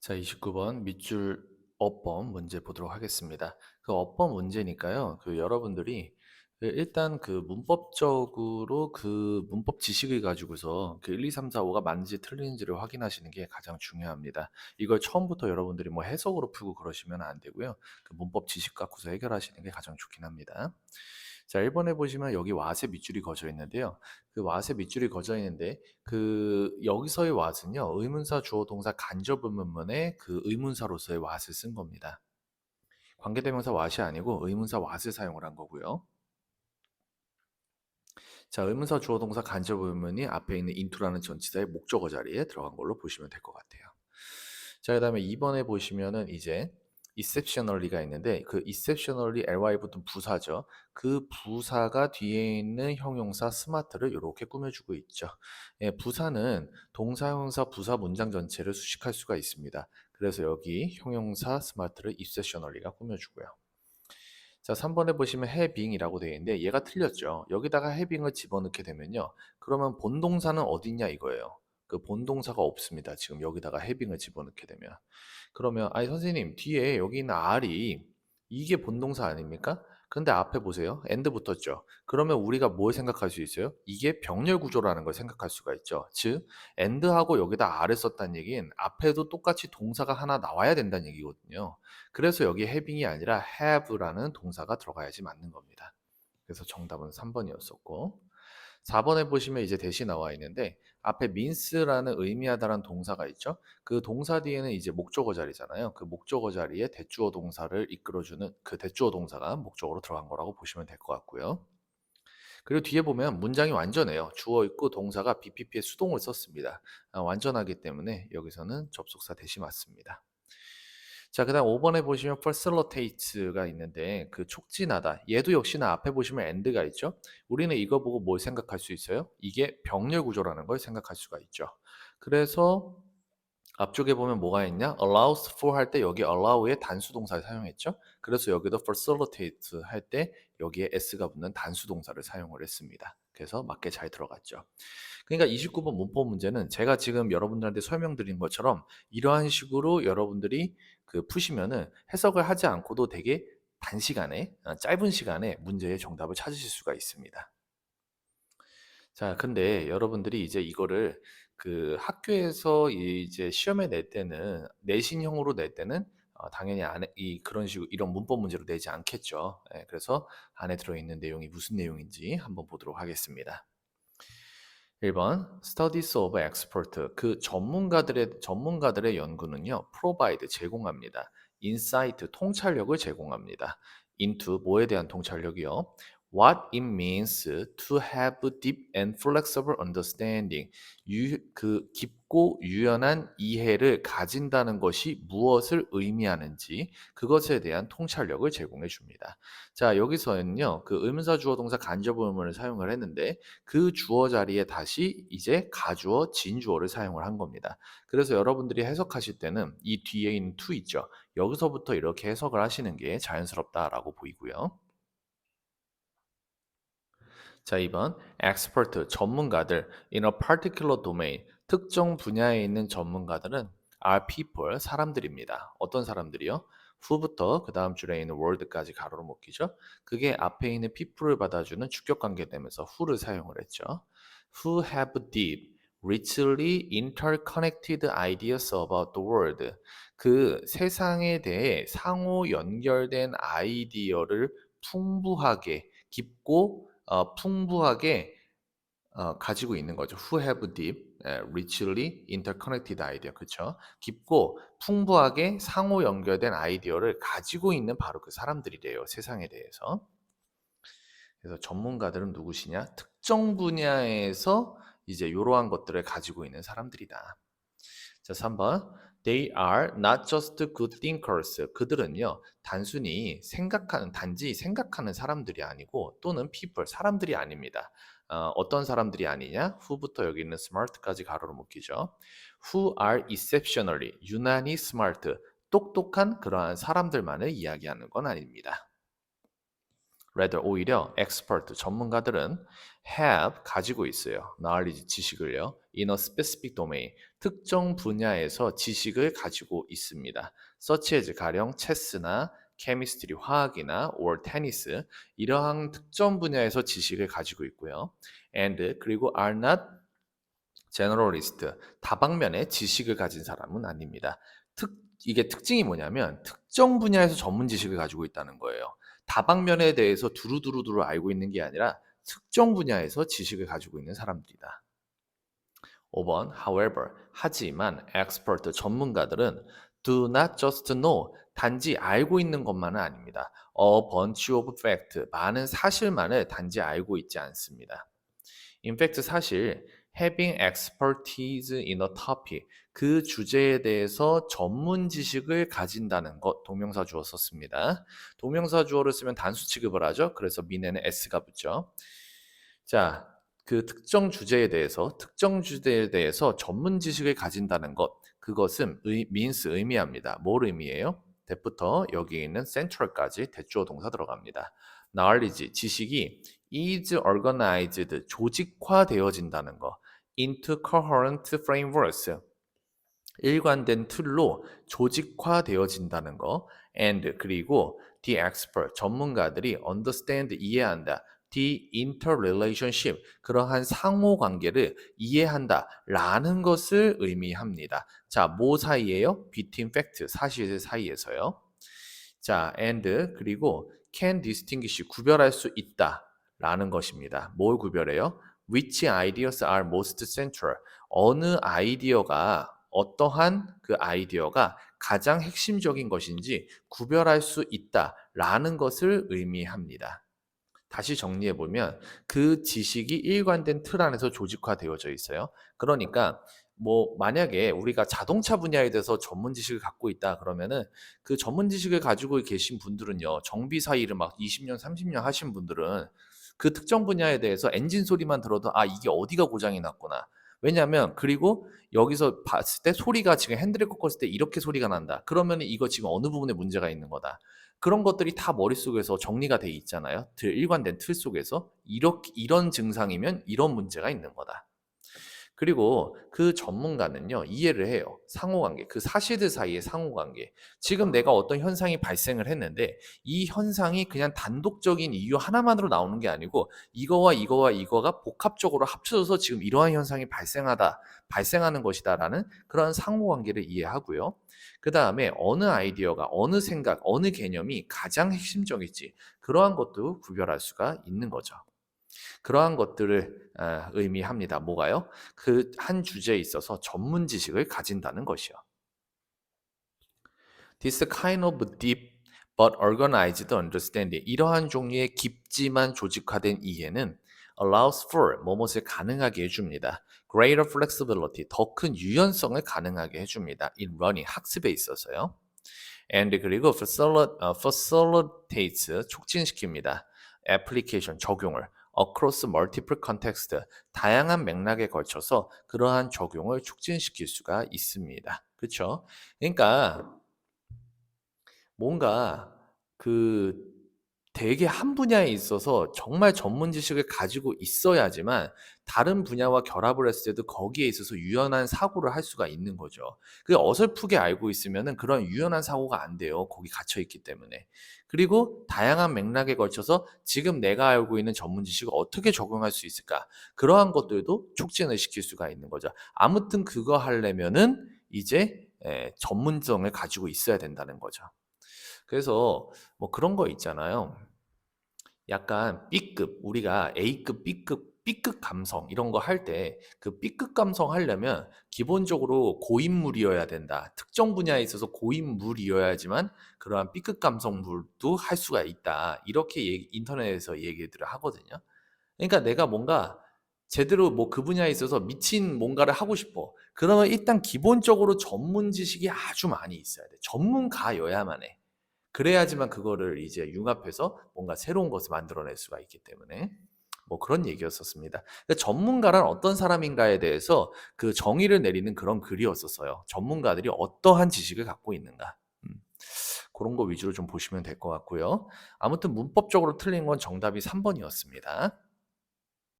자, 29번 밑줄 어법 문제 보도록 하겠습니다. 그 어법 문제니까요. 그 여러분들이 그 일단 그 문법적으로 그 문법 지식을 가지고서 그 1, 2, 3, 4, 5가 맞는지 틀리는지를 확인하시는 게 가장 중요합니다. 이걸 처음부터 여러분들이 뭐 해석으로 풀고 그러시면 안 되고요. 그 문법 지식 갖고서 해결하시는 게 가장 좋긴 합니다. 자, 1번에 보시면 여기 왓의 밑줄이 거져 있는데요. 그 왓의 밑줄이 거져 있는데 그 여기서의 왓은요. 의문사 주어 동사 간접 의문문에 그 의문사로서의 왓을 쓴 겁니다. 관계대명사 왓이 아니고 의문사 왓을 사용을 한 거고요. 자, 의문사 주어 동사 간접 의문이 앞에 있는 into라는 전치사의 목적어 자리에 들어간 걸로 보시면 될 것 같아요. 자, 그다음에 2번에 보시면은 이제 exceptionally가 있는데 그 exceptionally ly 붙은 부사죠. 그 부사가 뒤에 있는 형용사 smart를 이렇게 꾸며주고 있죠. 예, 부사는 동사, 형용사, 부사 문장 전체를 수식할 수가 있습니다. 그래서 여기 형용사 smart를 exceptionally가 꾸며주고요. 자, 3번에 보시면 having이라고 되어 있는데 얘가 틀렸죠. 여기다가 having을 집어넣게 되면요. 그러면 본동사는 어디 있냐 이거예요. 그 본동사가 없습니다. 지금 여기다가 having을 집어넣게 되면. 그러면 아니 선생님 뒤에 여기 있는 R이 이게 본동사 아닙니까? 근데 앞에 보세요. and 붙었죠. 그러면 우리가 뭘 생각할 수 있어요? 이게 병렬 구조라는 걸 생각할 수가 있죠. 즉 and하고 여기다 R을 썼다는 얘기는 앞에도 똑같이 동사가 하나 나와야 된다는 얘기거든요. 그래서 여기 having이 아니라 have라는 동사가 들어가야지 맞는 겁니다. 그래서 정답은 3번이었었고 4번에 보시면 이제 대시 나와 있는데 앞에 means라는 의미하다라는 동사가 있죠. 그 동사 뒤에는 이제 목적어 자리잖아요. 그 목적어 자리에 대주어 동사를 이끌어주는 그 대주어 동사가 목적어로 들어간 거라고 보시면 될 것 같고요. 그리고 뒤에 보면 문장이 완전해요. 주어 있고 동사가 BPP의 수동을 썼습니다. 아, 완전하기 때문에 여기서는 접속사 대시 맞습니다. 자, 그 다음 5번에 보시면 facilitate가 있는데 그 촉진하다. 얘도 역시나 앞에 보시면 and가 있죠. 우리는 이거 보고 뭘 생각할 수 있어요? 이게 병렬 구조라는 걸 생각할 수가 있죠. 그래서 앞쪽에 보면 뭐가 있냐? allows for 할 때 여기 allow의 단수 동사를 사용했죠. 그래서 여기도 facilitate 할 때 여기에 s가 붙는 단수 동사를 사용을 했습니다. 그래서 맞게 잘 들어갔죠. 그러니까 29번 문법 문제는 제가 지금 여러분들한테 설명드린 것처럼 이러한 식으로 여러분들이 그 푸시면은 해석을 하지 않고도 되게 단시간에 어, 짧은 시간에 문제의 정답을 찾으실 수가 있습니다. 자, 근데 여러분들이 이제 이거를 그 학교에서 이제 시험에 낼 때는 내신형으로 낼 때는 어, 당연히 안에 이 그런 식으로 이런 문법 문제로 내지 않겠죠. 예, 그래서 안에 들어있는 내용이 무슨 내용인지 한번 보도록 하겠습니다. 1번 Studies of Expert 그 전문가들의 전문가들의 연구는요 provide 제공합니다. insight 통찰력을 제공합니다. into 뭐에 대한 통찰력이요? What it means to have deep and flexible understanding. 유, 그 깊고 유연한 이해를 가진다는 것이 무엇을 의미하는지 그것에 대한 통찰력을 제공해 줍니다. 자, 여기서는요. 그 의문사 주어 동사 간접 의문을 사용을 했는데 그 주어 자리에 다시 이제 가주어 진주어를 사용을 한 겁니다. 그래서 여러분들이 해석하실 때는 이 뒤에 있는 to 있죠. 여기서부터 이렇게 해석을 하시는 게 자연스럽다라고 보이고요. 자, 2번 expert 전문가들 in a particular domain 특정 분야에 있는 전문가들은 are people 사람들입니다. 어떤 사람들이요? who부터 그 다음 줄에 있는 word까지 가로로 묶이죠. 그게 앞에 있는 people을 받아주는 주격 관계 되면서 who를 사용을 했죠. who have deep, richly interconnected ideas about the world. 그 세상에 대해 상호 연결된 아이디어를 풍부하게 깊고 어, 풍부하게 어, 가지고 있는 거죠. Who have deep, 예, richly interconnected idea, 그렇죠? 깊고 풍부하게 상호 연결된 아이디어를 가지고 있는 바로 그 사람들이래요. 세상에 대해서. 그래서 전문가들은 누구시냐? 특정 분야에서 이제 이러한 것들을 가지고 있는 사람들이다. 자, 3번. They are not just good thinkers. 그들은요, 단순히 생각하는, 단지 생각하는 사람들이 아니고 또는 people, 사람들이 아닙니다. 어, 어떤 사람들이 아니냐? who부터 여기 있는 smart까지 가로로 묶이죠. who are exceptionally, 유난히 smart, 똑똑한 그러한 사람들만을 이야기하는 건 아닙니다. rather 오히려 expert 전문가들은 have 가지고 있어요. knowledge 지식을요. In a specific domain 특정 분야에서 지식을 가지고 있습니다. such as 가령 체스나 케미스트리, 화학이나 or 테니스 이러한 특정 분야에서 지식을 가지고 있고요. and 그리고 are not generalist 다방면의 지식을 가진 사람은 아닙니다. 특 이게 특징이 뭐냐면 특정 분야에서 전문 지식을 가지고 있다는 거예요. 다방면에 대해서 두루두루두루 알고 있는 게 아니라 특정 분야에서 지식을 가지고 있는 사람들이다. 5번 however 하지만 expert 전문가들은 do not just know 단지 알고 있는 것만은 아닙니다. a bunch of fact 많은 사실만을 단지 알고 있지 않습니다. In fact 사실 having expertise in a topic 그 주제에 대해서 전문 지식을 가진다는 것 동명사 주어 썼습니다. 동명사 주어를 쓰면 단수 취급을 하죠. 그래서 민에는 s가 붙죠. 자, 그 특정 주제에 대해서 특정 주제에 대해서 전문 지식을 가진다는 것 그것은 의, means 의미합니다. 뭘 의미해요? 대부터 여기 있는 central까지 대주어 동사 들어갑니다. knowledge 지식이 is organized 조직화되어진다는 거 into coherent frameworks 일관된 틀로 조직화되어진다는 거 and 그리고 the expert 전문가들이 understand 이해한다 the interrelationship 그러한 상호 관계를 이해한다 라는 것을 의미합니다. 자, 뭐 사이에요? between fact 사실 사이에서요. 자, and 그리고 can distinguish 구별할 수 있다 라는 것입니다. 뭘 구별해요? which ideas are most central 어느 아이디어가 어떠한 그 아이디어가 가장 핵심적인 것인지 구별할 수 있다라는 것을 의미합니다. 다시 정리해 보면 그 지식이 일관된 틀 안에서 조직화되어져 있어요. 그러니까 뭐 만약에 우리가 자동차 분야에 대해서 전문 지식을 갖고 있다 그러면은 그 전문 지식을 가지고 계신 분들은요 정비사 일을 막 20년 30년 하신 분들은 그 특정 분야에 대해서 엔진 소리만 들어도 아 이게 어디가 고장이 났구나. 왜냐하면 그리고 여기서 봤을 때 소리가 지금 핸들을 꺾었을 때 이렇게 소리가 난다. 그러면 이거 지금 어느 부분에 문제가 있는 거다 그런 것들이 다 머릿속에서 정리가 돼 있잖아요. 틀, 일관된 틀 속에서. 이렇게 이런 증상이면 이런 문제가 있는 거다 그리고 그 전문가는요, 이해를 해요. 상호관계, 그 사실들 사이의 상호관계. 지금 내가 어떤 현상이 발생을 했는데, 이 현상이 그냥 단독적인 이유 하나만으로 나오는 게 아니고, 이거와 이거와 이거가 복합적으로 합쳐져서 지금 이러한 현상이 발생하다, 발생하는 것이다라는 그런 상호관계를 이해하고요. 그 다음에 어느 아이디어가, 어느 생각, 어느 개념이 가장 핵심적일지, 그러한 것도 구별할 수가 있는 거죠. 그러한 것들을 아, 의미합니다. 뭐가요? 그 한 주제에 있어서 전문 지식을 가진다는 것이요. This kind of deep but organized understanding 이러한 종류의 깊지만 조직화된 이해는 allows for 무엇을 가능하게 해줍니다. greater flexibility 더 큰 유연성을 가능하게 해줍니다. in running 학습에 있어서요. and 그리고 facilitates 촉진시킵니다. application 적용을 across multiple context 다양한 맥락에 걸쳐서 그러한 적용을 촉진시킬 수가 있습니다. 그렇죠? 그러니까 뭔가 그 되게 한 분야에 있어서 정말 전문 지식을 가지고 있어야지만 다른 분야와 결합을 했을 때도 거기에 있어서 유연한 사고를 할 수가 있는 거죠. 그 어설프게 알고 있으면은 그런 유연한 사고가 안 돼요. 거기 갇혀 있기 때문에. 그리고 다양한 맥락에 걸쳐서 지금 내가 알고 있는 전문 지식을 어떻게 적용할 수 있을까? 그러한 것들도 촉진을 시킬 수가 있는 거죠. 아무튼 그거 하려면은 이제 에, 전문성을 가지고 있어야 된다는 거죠. 그래서 뭐 그런 거 있잖아요. 약간 B급 우리가 A급, B급, B급 감성 이런 거 할 때 그 B급 감성 하려면 기본적으로 고인물이어야 된다. 특정 분야에 있어서 고인물이어야지만 그러한 B급 감성물도 할 수가 있다. 이렇게 얘기, 인터넷에서 얘기들을 하거든요. 그러니까 내가 뭔가 제대로 뭐 그 분야에 있어서 미친 뭔가를 하고 싶어. 그러면 일단 기본적으로 전문 지식이 아주 많이 있어야 돼. 전문가여야만 해. 그래야지만 그거를 이제 융합해서 뭔가 새로운 것을 만들어낼 수가 있기 때문에 뭐 그런 얘기였었습니다. 전문가란 어떤 사람인가에 대해서 그 정의를 내리는 그런 글이었었어요. 전문가들이 어떠한 지식을 갖고 있는가. 음, 그런 거 위주로 좀 보시면 될 것 같고요. 아무튼 문법적으로 틀린 건 정답이 3번이었습니다.